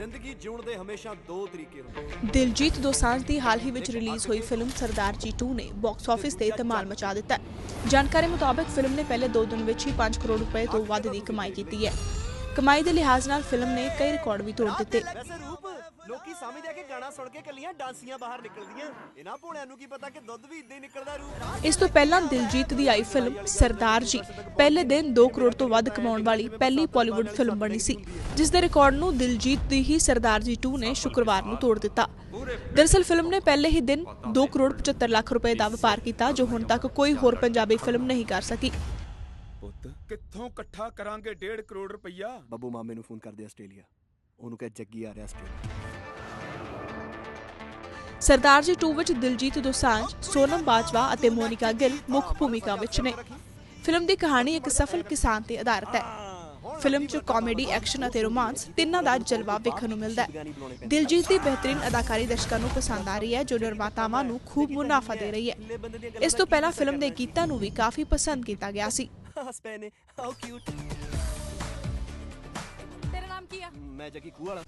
ਜ਼ਿੰਦਗੀ ਜਿਉਣ ਦੇ ਹਮੇਸ਼ਾ ਦੋ ਤਰੀਕੇ ਹੁੰਦੇ ਦਿਲਜੀਤ ਦੋਸਾਂਝ ਦੀ ਹਾਲ ਹੀ ਵਿੱਚ ਰਿਲੀਜ਼ ਹੋਈ ਫਿਲਮ ਸਰਦਾਰ ਜੀ 2 ਨੇ ਬਾਕਸ ਆਫਿਸ ਤੇ ਧਮਾਲ ਮਚਾ ਦਿੱਤਾ ਜਾਣਕਾਰੀ ਮੁਤਾਬਕ ਫਿਲਮ ਨੇ ਪਹਿਲੇ 2 ਦਿਨ ਵਿੱਚ ਹੀ 5 ਕਰੋੜ ਰੁਪਏ ਤੋਂ ਵੱਧ ਦੀ ਕਮਾਈ ਕੀਤੀ ਹੈ। ਕਮਾਈ ਦੇ ਲਿਹਾਜ਼ ਨਾਲ ਫਿਲਮ ਨੇ ਕਈ ਰਿਕਾਰਡ ਵੀ ਤੋੜ ਦਿੱਤੇ। ਲੋਕੀ ਸਮਝਦੇ ਆ ਕਿ ਗਾਣਾ ਸੁਣ ਕੇ ਕੱਲੀਆਂ ਡਾਂਸੀਆਂ ਬਾਹਰ ਨਿਕਲਦੀਆਂ। ਇਹਨਾਂ ਭੋਣਿਆਂ ਨੂੰ ਕੀ ਪਤਾ ਕਿ ਦੁੱਧ ਵੀ ਇਦਾਂ ਹੀ ਨਿਕਲਦਾ ਰੂਪ ਇਸ ਤੋਂ ਪਹਿਲਾਂ ਦਿਲਜੀਤ ਦੀ ਆਈ ਫਿਲਮ ਸਰਦਾਰ ਜੀ। ਪਹਿਲੇ ਦਿਨ 2 ਕਰੋੜ ਤੋਂ ਵੱਧ ਕਮਾਉਣ ਵਾਲੀ ਪਹਿਲੀ ਬਾਲੀਵੁੱਡ ਫਿਲਮ ਬਣੀ ਸੀ ਜਿਸ ਦੇ ਰਿਕਾਰਡ ਨੂੰ ਦਿਲਜੀਤ ਦੀ ਹੀ ਸਰਦਾਰ ਜੀ 2 ਨੇ ਸ਼ੁੱਕਰਵਾਰ ਨੂੰ ਤੋੜ ਦਿੱਤਾ। ਦਰਅਸਲ ਫਿਲਮ ਨੇ ਪਹਿਲੇ ਹੀ ਦਿਨ 2 ਕਰੋੜ 75 ਲੱਖ ਰੁਪਏ ਦਾ ਵਪਾਰ ਕੀਤਾ ਜੋ ਹੁਣ ਤੱਕ ਕੋਈ ਹੋਰ ਪੰਜਾਬੀ ਫਿਲਮ ਨਹੀਂ ਕਰ ਸਕੀ। ਪੁੱਤ ਕਿੱਥੋਂ ਇਕੱਠਾ ਕਰਾਂਗੇ 1.5 ਕਰੋੜ ਰੁਪਈਆ? ਬੱਬੂ ਮਾਮੇ ਨੂੰ ਫੋਨ ਕਰਦੇ ਆਸਟ੍ਰੇਲੀਆ। ਉਹਨੂੰ ਕਹੇ ਜੱਗੀ ਆ ਰਿਹਾ ਆਸਟ੍ਰੇਲੀਆ। ਸਰਦਾਰ ਜੀ 2 ਵਿੱਚ ਦਿਲਜੀਤ ਦੋਸਾਂਝ ਸੋਨਮ ਬਾਜਵਾ ਅਤੇ ਮੋਨਿਕਾ ਗਿੱਲ ਮੁੱਖ ਭੂਮਿਕਾ ਵਿੱਚ ਨੇ। ਫਿਲਮ ਦੀ ਕਹਾਣੀ ਇੱਕ ਸਫਲ ਕਿਸਾਨ ਤੇ ਆਧਾਰਿਤ ਹੈ। ਫਿਲਮ 'ਚ ਕਾਮੇਡੀ ਐਕਸ਼ਨ ਅਤੇ ਰੋਮਾਂਸ ਤਿੰਨਾਂ ਦਾ ਜਲਵਾ ਵੇਖਣ ਨੂੰ ਮਿਲਦਾ ਹੈ। ਦਿਲਜੀਤ ਦੀ ਬਿਹਤਰੀਨ ਅਦਾਕਾਰੀ ਦਰਸ਼ਕਾਂ ਨੂੰ ਪਸੰਦ ਆ ਰਹੀ ਹੈ ਜੋ ਨਿਰਮਾਤਾਵਾਂ ਨੂੰ ਖੂਬ ਮੁਨਾਫਾ ਦੇ ਰਹੀ ਹੈ। ਇਸ ਤੋਂ ਪਹਿਲਾਂ ਫਿਲਮ ਦੇ ਗੀਤਾਂ ਨੂੰ ਵੀ ਕਾਫੀ ਪਸੰਦ ਕੀਤਾ ਗਿਆ ਸੀ। ਹੱਸ ਪਏ ਨੇ ਹਾਊ ਕਿਊਟ ਤੇਰਾ ਨਾਮ ਕੀ ਆ? ਮੈਂ ਜੱਗੀ ਖੂਹ ਵਾਲਾ।